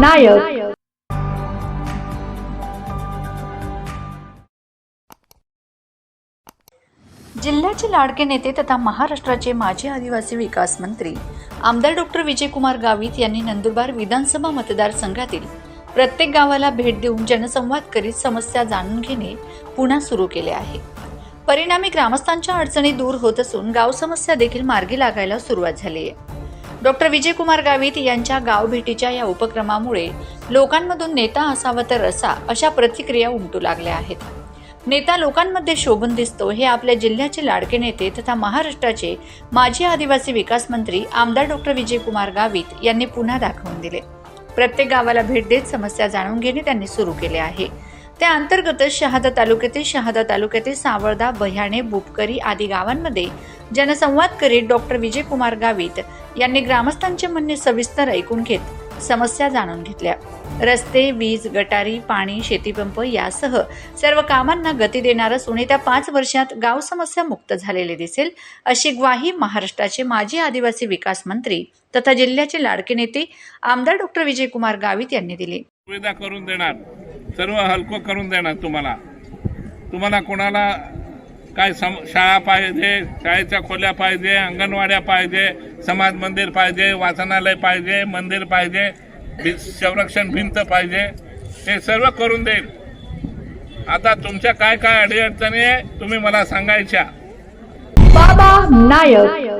नायक. जिल्ह्याचे लाडके नेते तथा महाराष्ट्राचे माजी आदिवासी विकास मंत्री आमदार डॉक्टर विजयकुमार गावित यांनी नंदुरबार विधानसभा मतदारसंघातील प्रत्येक गावाला भेट देऊन जनसंवाद करीत समस्या जाणून घेणे पुन्हा सुरू केले आहे. परिणामी ग्रामस्थांच्या अडचणी दूर होत असून गाव समस्या देखील मार्गी लागायला सुरुवात झाली आहे. डॉक्टर विजयकुमार गावित यांच्या गाव भेटीच्या या उपक्रमामुळे लोकांमधून नेता असावा तर असा अशा प्रतिक्रिया उमटू लागल्या आहेत. नेता लोकांमध्ये शोभून दिसतो हे आपल्या जिल्ह्याचे लाडके नेते तथा महाराष्ट्राचे माजी आदिवासी विकास मंत्री आमदार डॉक्टर विजयकुमार गावित यांनी पुन्हा दाखवून दिले. प्रत्येक गावाला भेट देत समस्या जाणून घेणे त्यांनी सुरू केले आहे. त्या अंतर्गतच शहादा तालुक्यातील शहादा तालुक्यातील सावळदा बह्याणे बुपकरी आदी गावांमध्ये जनसंवाद करीत डॉक्टर विजयकुमार गावित यांनी ग्रामस्थांचे म्हणणे सविस्तर ऐकून घेत समस्या जाणून घेतल्या. रस्ते वीज गटारी पाणी शेतीपंप यासह सर्व कामांना गती देणार असून येत्या पाच वर्षात गाव समस्या मुक्त झालेले दिसेल अशी ग्वाही महाराष्ट्राचे माजी आदिवासी विकास मंत्री तथा जिल्ह्याचे लाडके नेते आमदार डॉक्टर विजयकुमार गावित यांनी दिली. सुविधा करून देणार. सर्व हलकं करून देणार तुम्हाला. तुम्हाला कोणाला काय सम शाळा पाहिजे शाळेच्या खोल्या पाहिजे अंगणवाड्या पाहिजे समाज मंदिर पाहिजे वाचनालय पाहिजे मंदिर पाहिजे भि- संरक्षण भिंत पाहिजे हे सर्व करून देईल. आता तुमच्या काय काय अडीअडचणी आहे तुम्ही मला सांगायच्या. बाबा नायक.